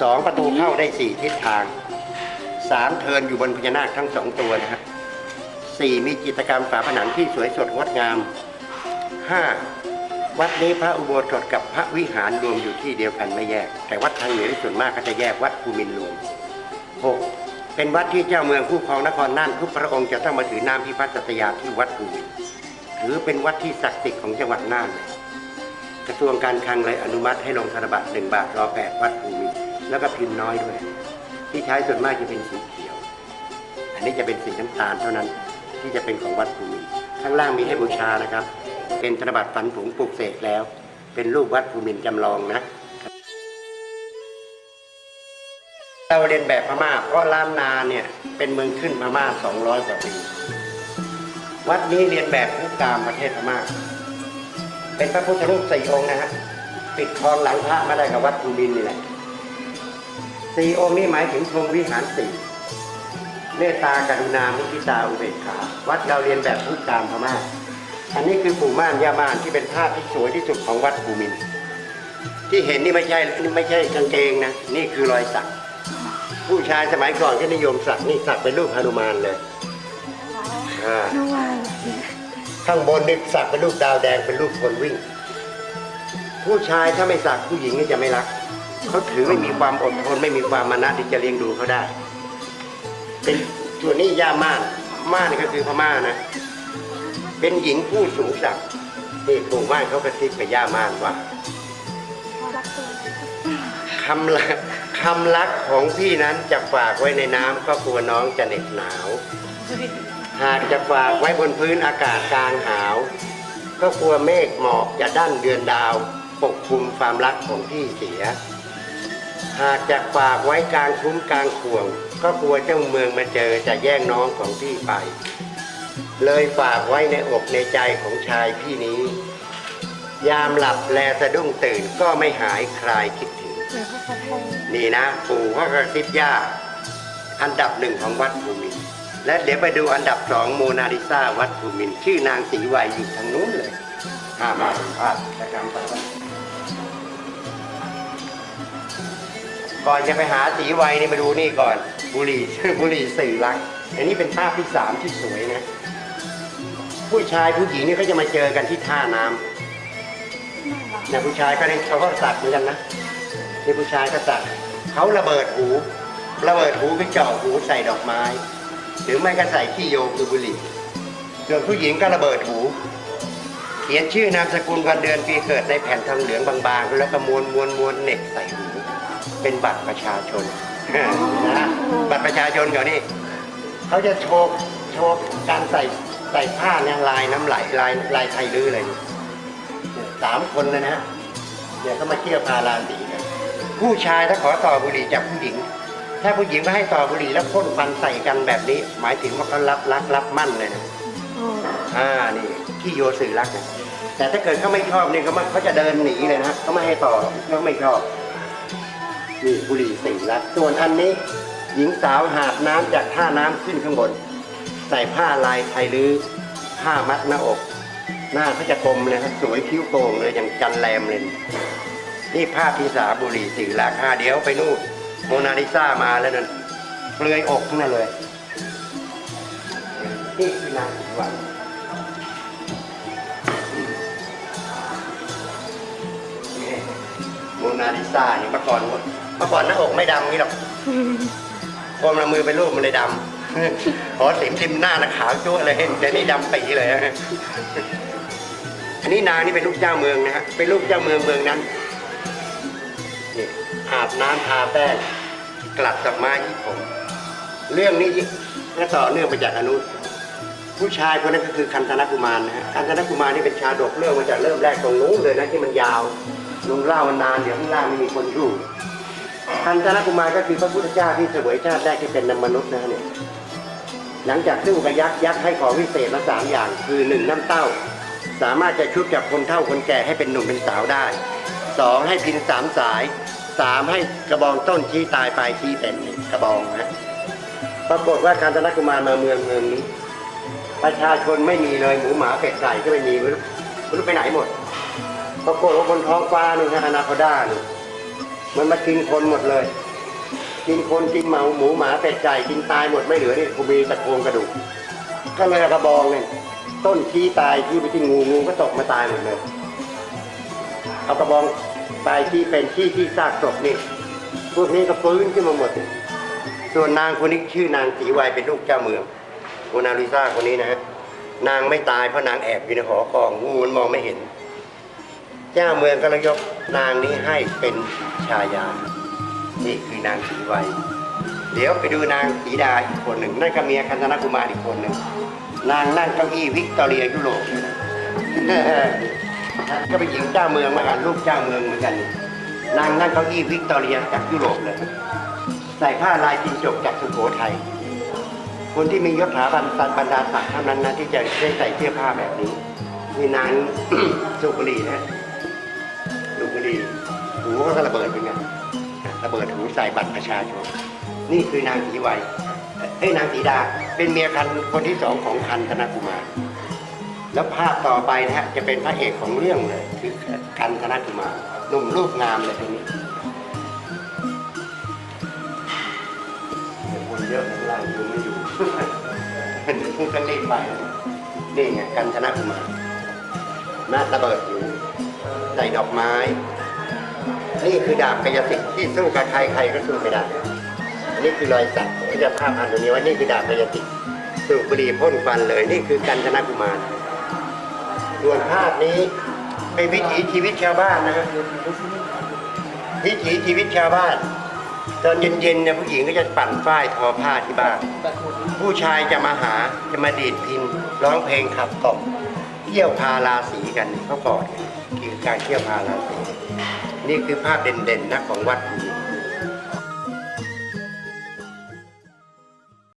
สองประตูเข้าได้สี่ทิศทางสามเทินอยู่บนพญานาคทั้งสองตัวนะฮะสี่มีจิตรกรรมฝาผนังที่สวยสดงดงามห้าวัดนี้พระอุโบสถกับพระวิหารรวมอยู่ที่เดียวกันไม่แยก แต่วัดทางเหนือที่ส่วนมากก็จะแยกวัดภูมินทร์รวมหกเป็นวัดที่เจ้าเมืองผู้ครองนครน่านทุกพระองค์จะต้องมาถือน้ำพิพัฒน์สัตยาที่วัดภูมินทร์ถือเป็นวัดที่ศักดิ์สิทธิ์ของจังหวัดน่านเลยกระทรวงการคลังเลยอนุมัติให้ลงธนบัตรหนึ่งบาทรอแปดวัดภูมิน แล้วก็พิมพ์น้อยด้วย ที่ใช้ส่วนมากจะเป็นสีเขียว อันนี้จะเป็นสีน้ำตาลเท่านั้น ที่จะเป็นของวัดภูมินข้างล่างมีให้บูชานะครับ เป็นธนบัตรฝันผงปลูกเสกแล้ว เป็นรูปวัดภูมินจำลองนะเราเรียนแบบพม่าเพราะล้านนาเนี่ยเป็นเมืองขึ้นพม่า 200 กว่าปี วัดนี้เรียนแบบพุทธกามประเทศพม่า เป็นพระพุทธรูปสี่องค์นะฮะปิดทองหลังพระมาได้กับวัดภูมินนี่แหละ สี่องค์นี้หมายถึงพรหมวิหารสี่เมตตากรุณามุทิตาอุเบกขา วัดเราเรียนแบบพุทธามพม่าอันนี้คือปู่ม่านย่าม่านที่เป็นภาพที่สวยที่สุดของวัดภูมิน ที่เห็นนี่ไม่ใช่นี่ไม่ใช่กางเกงนะ นี่คือรอยสัก ผู้ชายสมัยก่อนก็นิยมสักนี่สักเป็นรูปฮนุมานเลยอ่านวายข้างบนนี่สักเป็นรูปดาวแดงเป็นรูปคนวิ่ง ผู้ชายถ้าไม่สักผู้หญิงนี่จะไม่รัก เขาถือไม่มีความอดทนไม่มีความมานะที่จะเลี้ยงดูเขาได้ เป็นส่วนนี้ย่าม่านม่านก็คือพม่านะ เป็นหญิงผู้สูงศักดิ์นี่ปู่ม่านเขากระซิบกับย่าม่านว่าคำลักคำลักของพี่นั้นจะฝากไว้ในน้ำก็กลัวน้องจะเหน็บหนาว หากจะฝากไว้บนพื้นอากาศกลางหาว ก็กลัวเมฆหมอกจะดั้นเดือนดาว ปกคลุมความรักของพี่เสีย หากจะฝากไว้กลางคุ้มกลางข่วง ก็กลัวเจ้าเมืองมาเจอจะแย่งน้องของพี่ไป เลยฝากไว้ในอกในใจของชายพี่นี้ ยามหลับแลสะดุ้งตื่นก็ไม่หายคลายคิดถึง นี่นะ ปู่พระกระซิบย่า อันดับหนึ่งของวัดภูมินและเดี๋ยวไปดูอันดับสองโมนาลิซาวัดภูมินชื่อนางศรีวัยอยู่ทางนู้นเลยห้ามาสัมภาษณ์ประจำไป ก่อนจะไปหาศรีวัยนี่มาดูนี่ก่อนบุหรี่ บุหรี่สื่อรัก อันนี้เป็นภาพที่สามที่สวยนะ ผู้ชายผู้หญิงนี่ก็จะมาเจอกันที่ท่าน้ำเนี่ยผู้ชายก็ได้เขาก็สักเหมือนกันนะนี่ผู้ชายก็สักเขาระเบิดหู ระเบิดหูคือเจาะหูใส่ดอกไม้ หรือไม่ก็ใส่ขี้โยคือบุหรี่ส่วนผู้หญิงก็ระเบิดหูเขียนชื่อนามสกุลวันเดือนปีเกิดในแผ่นทองเหลืองบางๆ แล้วก็ม้วนม้วนม้วนเหน็บใส่หู เป็นบัตรประชาชนนะบัตรประชาชนเขานี่เขาจะโชว์โชว์การใส่ใส่ผ้าเนี่ยลายน้ำไหลลายลายไทยลื้อเลยนี่สามคนเลยนะเนี่ยก็มาเที่ยวพาราสีกันผู้ชายถ้าขอต่อบุหรี่จากผู้หญิง ถ้าผู้หญิงก็ให้ต่อบุหรี่แล้วพ่นควันใส่กันแบบนี้ หมายถึงว่าเขารับรักรับมั่นเลยนะโอ้อ่านี่ที่โยสื่อรักนะแต่ถ้าเกิดเขาไม่ชอบเนี่ยเขามาเขาจะเดินหนีเลยนะเขาไม่ให้ต่อเขาไม่ชอบ นี่บุหรี่สื่รักส่วนอันนี้ หญิงสาวหาบน้ำจากท่าน้ำขึ้นข้างบน ใส่ผ้าลายไทยลื้อผ้ามัดหน้าอก หน้าเขาจะกลมเลยครับสวยคิ้วโก่งเลยอย่างจันแรมเลยนี่ภาพที่สาบุรีสื่อราคาเดี๋ยวไปนู่นโมนาลิซามาแล้วนั่นเปลือยอกทั้งนั้นเลยนี่คือนางสีวันนี่โมนาลิซาเนี่ยเมื่อก่อน เมื่อก่อนหน้าอกไม่ดำนี่หรอกคนละมือเป็นรูปมันเลยดำพอสิมริมหน้านะขาวจั่วเลยเดี๋ยวนี้ดำปีเลยฮะอันนี้นางนี่เป็นลูกเจ้าเมืองนะฮะเป็นลูกเจ้าเมืองเมืองนั้นนี่อาบน้ำทาแป้งกลัดดอกไม้ที่ผม เรื่องนี้ก็ต่อเนื่องมาจากอนุผู้ชายคนนั้นก็คือคันธนกุมารนะฮะคันธนกุมารนี่เป็นชาดกเรื่องมาจากเริ่มแรกตรงนู้นเลยนะที่มันยาวลุงเล่ามันนานเดี๋ยวข้างล่างไม่มีคนอยู่ คันธนกุมารก็คือพระพุทธเจ้าที่เสวยชาติแรกที่เป็นมนุษย์นะเนี่ยหลังจากสู้กับยักษ์ยักษ์ให้ของวิเศษมาสามอย่าง คือหนึ่งน้ำเต้า สามารถจะชุบจากคนเฒ่าคนแก่ให้เป็นหนุ่มเป็นสาวได้สองให้พินสามสายสามให้กระบองต้นชี้ตายปลายชี้เป็นกระบองนะปรากฏว่าการธนกุมารมาเมืองเมืองนี้ ประชาชนไม่มีเลยหมูหมาเป็ดไก่ก็ไม่มีไม่รู้ไปไหนหมดปรากฏว่าบนท้องฟ้านี่ฮะอนาคด้านี่ มันมากินคนหมดเลย กินคนกินหมาหมูหมาเป็ดไก่กินตายหมดไม่เหลือนี่คงมีตะโครงกระดูกก็เลยเอากระบองเนี่ยต้นชี้ตายชี้ไปที่งูงูก็ตกมาตายหมดเลยเอากระบองตายที่เป็นที่ที่ซากศพนี่พวกนี้ก็ฟื้นขึ้นมาหมด ส่วนนางคนนี้ชื่อนางศรีวัยเป็นลูกเจ้าเมืองโมนาลิซาคนนี้นะฮะนางไม่ตายเพราะนางแอบอยู่ในหอกองงูมันมองไม่เห็น เจ้าเมืองก็เลยยกนางนี้ให้เป็นชายา นี่คือนางศรีวัยเดี๋ยวไปดูนางศรีดาอีกคนหนึ่งนั่นก็เมียคันธนกุมารอีกคนหนึ่งนางนั่งเก้าอี้วิกตอเรียยุโรปก็เป็นหญิงเจ้าเมืองเหมือนกันลูกเจ้าเมืองเหมือนกัน นางนั่งเก้าอี้วิกตอเรียจากยุโรปเลย ใส่ผ้าลายจินจกจากสุโขทัยคนที่มียศถาบรรดาบรรดาศักดิ์เท่านั้นนะที่จะได้ใส่เสื้อผ้าแบบนี้มีนางสุกรีนะ สุกรีหูก็ระเบิดเป็นไงระเบิดหูใส่บัตรประชาชน นี่คือนางสีไวเอ้ยนางสีดา เป็นเมียคันคนที่สองของคันธนกุมาร แล้วภาพต่อไปนะฮะจะเป็นพระเอกของเรื่องเลยคือคันธนกุมารหนุ่มรูปงามเลยทีนี้คนเยอะข้างล่างอยู่ไม่อยู่พูดกันรีบไปนี่ไงกันชนกุมารหน้าระเบิดอยู่ใส่ดอกไม้ นี่คือดาบกายสิทธิ์ที่สู้กับใครใครก็สู้ไม่ได้อันนี้คือรอยสักที่จะภาพอันตรงนี้ว่านี่คือดาบกายสิทธิ์สูบบุหรี่พ่นควันเลย นี่คือกันชนะกุมารส่วนภาพนี้เป็นวิถีชีวิตชาวบ้านนะครับวิถีชีวิตชาวบ้าน ตอนเย็นๆเนี่ยผู้หญิงก็จะปั่นฝ้ายทอผ้าที่บ้าน ผู้ชายจะมาหาจะมาดีดพินร้องเพลงขับกล่อมเที่ยวพาราสีกันเขาบอกคือการเที่ยวพาราสี นี่คือภาพเด่นๆนะของวัด